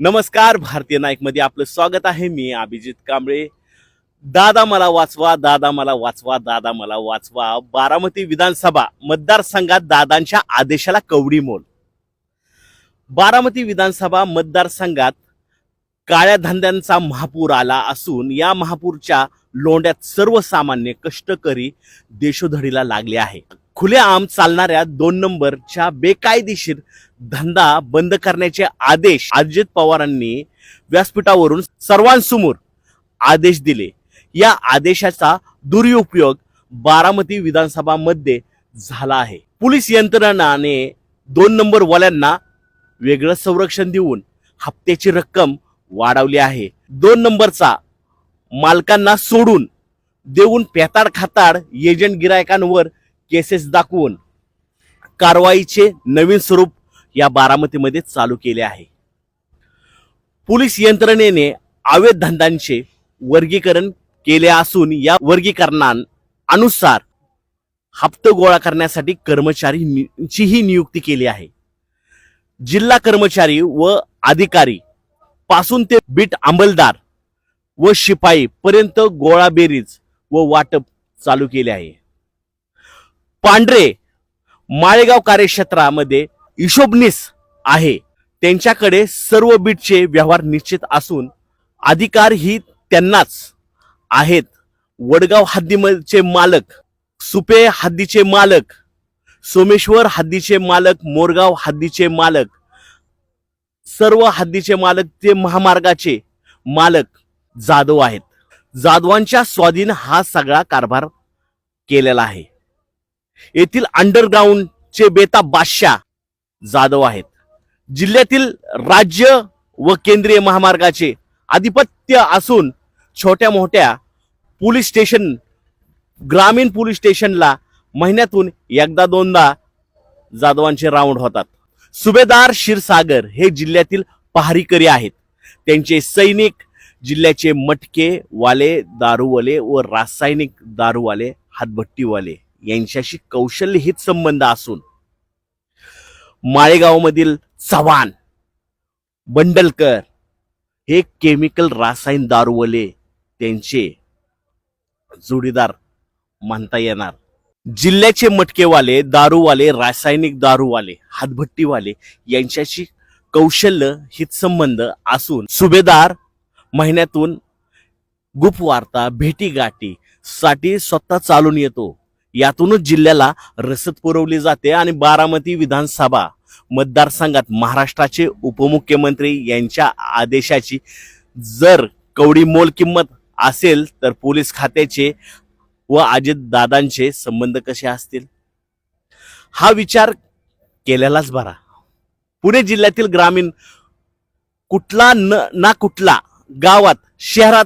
नमस्कार भारतीय नाईकमध्ये आपलं स्वागत आहे. मी अभिजित कांबळे. दादा मला वाचवा दादा मला वाचवा दादा मला वाचवा. बारामती विधानसभा मतदारसंघात दादांच्या आदेशाला कवडी मोल. बारामती विधानसभा मतदारसंघात काळ्या धंद्यांचा महापूर आला असून या महापूरच्या लोंढ्यात सर्वसामान्य कष्टकरी देशोधडीला लागले आहे. खुलेआम चालणाऱ्या दोन नंबरच्या बेकायदेशीर धंदा बंद करण्याचे आदेश अजित पवारांनी व्यासपीठावरून सर्वांसमोर आदेश दिले. या आदेशाचा दुरुपयोग बारामती विधानसभा मध्ये झाला आहे. पोलीस यंत्रणाने दोन नंबर वाल्यांना वेगळं संरक्षण देऊन हप्त्याची रक्कम वाढवली आहे. दोन नंबरचा मालकांना सोडून देऊन पेताड खाताड एजंट गिरायकांवर केसेस दाखवून कारवाईचे नवीन स्वरूप या बारामतीमध्ये चालू केले आहे. पोलीस यंत्रणेने अवैध धंद्यांचे वर्गीकरण केले असून या वर्गीकरणानुसार हप्ते गोळा करण्यासाठी कर्मचारीचीही नियुक्ती केली आहे. जिल्हा कर्मचारी व अधिकारी पासून ते बीट अंमलदार व शिपाई पर्यंत गोळा बेरीज व वाटप चालू केले आहे. पांढरे माळेगाव कार्यक्षेत्रामध्ये हिशोबनीस आहे. त्यांच्याकडे सर्व बीटचे व्यवहार निश्चित असून अधिकार ही त्यांनाच आहेत. वडगाव हद्दीचे मालक सुपे हद्दीचे मालक सोमेश्वर हद्दीचे मालक मोरगाव हद्दीचे मालक सर्व हद्दीचे मालक ते महामार्गाचे मालक जाधव आहेत. जाधवांच्या स्वाधीन हा सगळा कारभार केलेला आहे. येथील अंडरग्राऊंडचे बेता बादशाह जाधव आहेत. जिल्ह्यातील राज्य व केंद्रीय महामार्गाचे आधिपत्य असून छोट्या मोठ्या पोलीस स्टेशन ग्रामीण पोलीस स्टेशनला महिन्यातून एकदा दोनदा जाधवांचे राऊंड होतात. सुभेदार क्षीरसागर हे जिल्ह्यातील पहारीकरी आहेत. त्यांचे सैनिक जिल्ह्याचे मटके वाले दारूवाले व रासायनिक दारूवाले हातभट्टीवाले यांच्याशी कौशल्यहित संबंध असून माळेगावमधील चव्हाण बंडलकर हे केमिकल रासायन दारूवाले त्यांचे जोडीदार म्हणता येणार. जिल्ह्याचे मटकेवाले दारूवाले रासायनिक दारूवाले हातभट्टीवाले यांच्याशी कौशल्य हितसंबंध असून सुभेदार महिन्यातून गुपवार्ता भेटीगाठी साठी स्वतः चालून येतो. यातूनच जिल्ह्याला रसद पुरवली जाते आणि बारामती विधानसभा मतदारसंघात महाराष्ट्राचे उपमुख्यमंत्री यांच्या आदेशाची जर कवडी मोल किंमत असेल तर पोलीस खात्याचे व अजित दादांचे संबंध कसे असतील? हा विचार केलेलाच बरा. पुणे जिल्ह्यातील ग्रामीण कुठला न ना कुठला गावात शहरात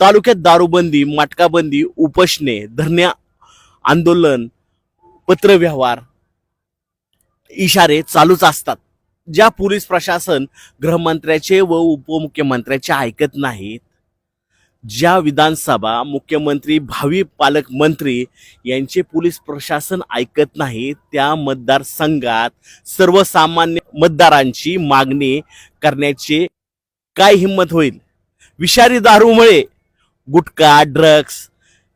तालुक्यात दारूबंदी मटकाबंदी उपसणे धरण्या आंदोलन पत्रव्यवहार इशारे चालूच असतात. ज्या पोलीस प्रशासन गृहमंत्र्याचे व उपमुख्यमंत्र्याचे ऐकत नाहीत ज्या विधानसभा मुख्यमंत्री भावी पालकमंत्री यांचे पोलीस प्रशासन ऐकत नाही त्या मतदारसंघात सर्वसामान्य मतदारांची मागणी करण्याचे काय हिंमत होईल? विषारी दारूमुळे गुटखा ड्रग्स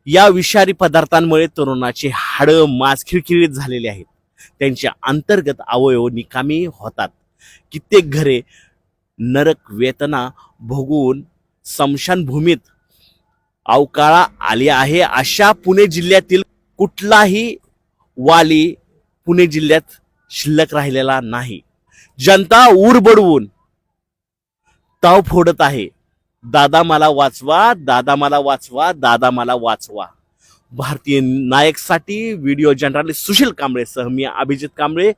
या विषारी पदार्थांमुळे तरुणाचे हाडं मास खिळखिळीत झालेले आहेत. त्यांच्या अंतर्गत अवयव निकामी होतात. कित्येक घरे नरक वेतना भोगून स्मशानभूमीत अवकाळा आली आहे. अशा पुणे जिल्ह्यातील कुठलाही वाली पुणे जिल्ह्यात शिल्लक राहिलेला नाही. जनता ऊर बडवून ताव फोडत आहे. दादा मला वाचवा दादा मला वाचवा दादा मला वाचवा. भारतीय नायकसाठी व्हिडिओ जर्नलिस्ट सुशील कांबळे सह मी अभिजित कांबळे.